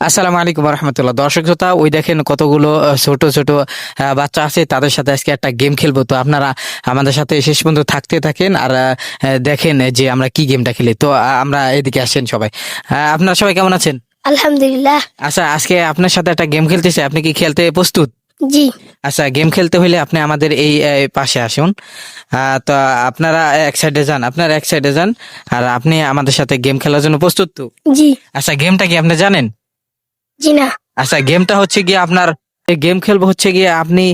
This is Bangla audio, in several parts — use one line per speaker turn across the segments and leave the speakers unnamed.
আসসালামু আলাইকুম রহমতুল্লাহ দর্শক শ্রোতা ওই দেখেন কতগুলো ছোট ছোট বাচ্চা আছে তাদের সাথে আজকে একটা গেম খেলব। তো আপনারা আমাদের সাথে শেষ পর্যন্ত থাকতে থাকেন আর দেখেন যে আমরা কি গেমটা খেলি। তো আমরা এদিকে আসেন সবাই। আপনারা সবাই কেমন আছেন?
আলহামদুলিল্লাহ।
আচ্ছা আজকে আপনার সাথে একটা গেম খেলতেছে। আপনি কি খেলতে প্রস্তুত?
জি।
আচ্ছা গেম খেলতে হলে আপনি আমাদের এই পাশে আসুন। তো আপনারা এক সাইডে যান আপনারা এক সাইডে যান আর আপনি আমাদের সাথে গেম খেলার জন্য প্রস্তুত তো?
জি।
আচ্ছা গেমটা কি আপনি জানেন?
জি না।
আচ্ছা গেমটা হচ্ছে গিয়ে আপনার গেম খেলব হচ্ছে গিয়ে আপনি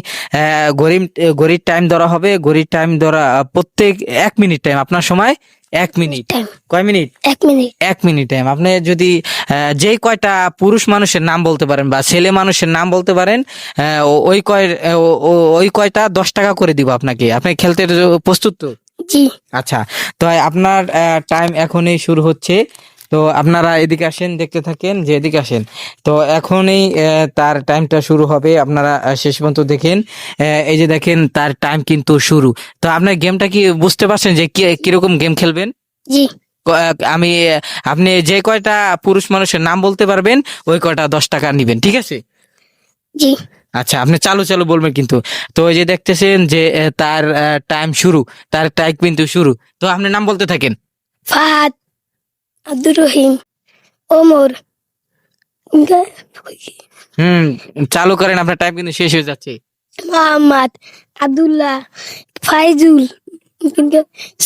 গরিব গরিব টাইম ধরা হবে গরিব টাইম ধরা প্রত্যেক এক মিনিট টাইম আপনার সময় এক মিনিট কয় মিনিট
এক মিনিট
এক মিনিট টাইম আপনি যদি যে কয়টা পুরুষ মানুষের নাম বলতে পারেন বা ছেলে মানুষের নাম বলতে পারেন ওই কয় ওই কয়টা দশ টাকা করে দিব আপনাকে। আপনি খেলতে প্রস্তুত তো?
জি।
আচ্ছা তো আপনার টাইম এখনই শুরু হচ্ছে। তো আপনারা এদিকে আসেন দেখতে থাকেন যে এদিকে আসেন। তো এখনই তার টাইমটা শুরু হবে আপনারা শেষ পর্যন্ত দেখেন। এই যে দেখেন তার টাইম কিন্তু শুরু। তো আপনার গেমটা কি বুঝতে পারছেন যে কীরকম গেম খেলবেন?
জি।
আমি আপনি যে কয়টা পুরুষ মানুষের নাম বলতে পারবেন ওই কয়টা দশ টাকা নিবেন ঠিক আছে?
জি।
আচ্ছা আপনি চালু চালু বলবেন কিন্তু। তো এই যে দেখতেছেন যে তার টাইম শুরু তার টাইম কিন্তু শুরু। তো আপনি নাম বলতে থাকেন?
ফাহাদ। আব্দুর রহিম ওমর।
হুম চালু করেন আপনার টাইম কিন্তু শেষ হয়ে যাচ্ছে।
মোহাম্মদ আব্দুল্লাহ ফাইজুল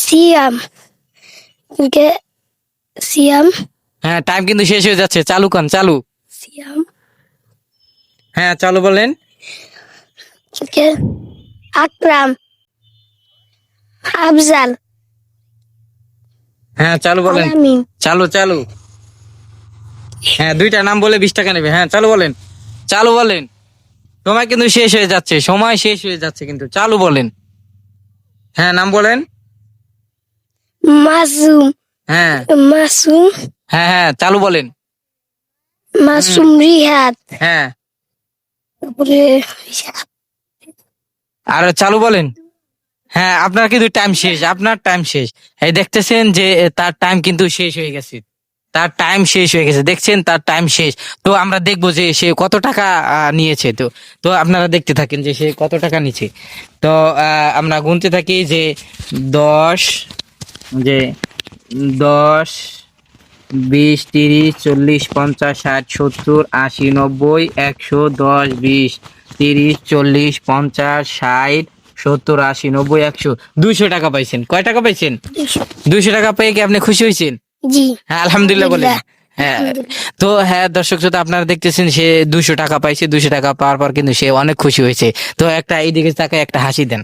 সিয়াম। সিয়াম।
হ্যাঁ টাইম কিন্তু শেষ হয়ে যাচ্ছে চালু করেন চালু।
সিয়াম।
হ্যাঁ চালু বলেন।
আকরাম। আফজাল।
হ্যাঁ চালু বলেন। চালু চালু। হ্যাঁ দুইটা নাম বলে বিশ টাকা নেবে। হ্যাঁ চালু বলেন। চালু বলেন। সময় কিন্তু শেষ হয়ে যাচ্ছে সময় শেষ হয়ে যাচ্ছে কিন্তু। চালু বলেন। হ্যাঁ নাম বলেন।
মাসুম।
হ্যাঁ।
মাসুম।
হ্যাঁ হ্যাঁ চালু বলেন।
মাসুম রিহাত
হ্যাঁ।
তারপরে
আর চালু বলেন। হ্যাঁ আপনার কিন্তু টাইম শেষ, আপনার টাইম শেষ। এই দেখতেছেন যে তার টাইম কিন্তু শেষ হয়ে গেছে। তার টাইম শেষ হয়ে গেছে। দেখছেন, তার টাইম শেষ। তো আমরা দেখব যে সে কত টাকা নিয়েছে। তো তো আপনারা দেখতে থাকেন যে সে কত টাকা নিচ্ছে তো আমরা গুনতে থাকি যে দশ যে দশ, বিশ, তিরিশ, চল্লিশ, পঞ্চাশ, ষাট, সত্তর, আশি, নব্বই, একশো, দশ, বিশ, তিরিশ, চল্লিশ, পঞ্চাশ, ষাট সত্তর আশি নব্বই একশো দুইশো টাকা পাইছেন। কয় টাকা পাইছেন? দুইশো। টাকা পেয়ে কি আপনি খুশি হয়েছেন হ্যাঁ আলহামদুলিল্লাহ বলেন। হ্যাঁ। তো হ্যাঁ দর্শক শ্রোতা আপনারা দেখতেছেন সে দুশো টাকা পাইছে দুশো টাকা পাওয়ার পর কিন্তু সে অনেক খুশি হয়েছে। তো একটা এইদিকে তাকে একটা হাসি দেন।